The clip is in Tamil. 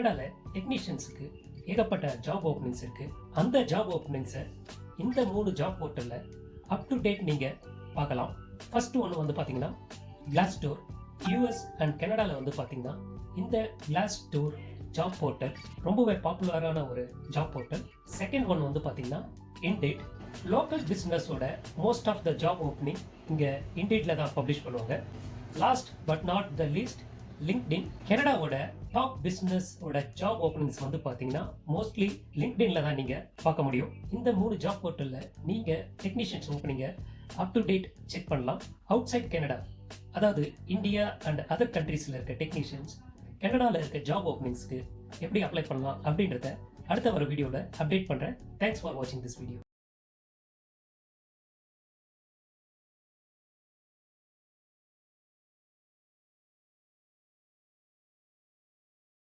கனடாவில் டெக்னீஷியன்ஸுக்கு ஏகப்பட்ட ஜாப் ஓப்பனிங்ஸ் இருக்குது அந்த ஜாப் ஓப்பனிங்ஸை இந்த மூணு ஜாப் போர்ட்டலில் அப் டு டேட் நீங்கள் பார்க்கலாம். ஃபர்ஸ்ட் ஒன்று வந்து பார்த்தீங்கன்னா கிளாஸ் டோர் யூஎஸ் அண்ட் கனடாவில் வந்து பார்த்தீங்கன்னா இந்த கிளாஸ் டோர் ஜாப் போர்ட்டல் ரொம்பவே பாப்புலரான ஒரு ஜாப் போர்ட்டல் செகண்ட் ஒன் வந்து பார்த்தீங்கன்னா Indeed local பிஸ்னஸோட most of the job opening இங்கே இன்டேட்டில் தான் பப்ளிஷ் பண்ணுவாங்க. Last but not the least LinkedIn கனடாவோட top பிஸ்னஸோட ஜாப் ஓப்பனிங்ஸ் வந்து பார்த்தீங்கன்னா மோஸ்ட்லி லிங்க்டின்ல தான் நீங்கள் பார்க்க முடியும். இந்த மூணு ஜாப் போர்ட்டலில் நீங்கள் technicians openings up to date check பண்ணலாம். அவுட் சைட் கனடா அதாவது இந்தியா அண்ட் அதர் கண்ட்ரீஸில் இருக்க டெக்னீஷியன்ஸ் கனடாவில் இருக்க ஜாப் ஓப்பனிங்ஸ்க்கு எப்படி அப்ளை பண்ணலாம் அப்படின்றத அடுத்த வர வீடியோவில் அப்டேட் பண்ணுறேன் தேங்க்ஸ் ஃபார் வாட்சிங் திஸ் வீடியோ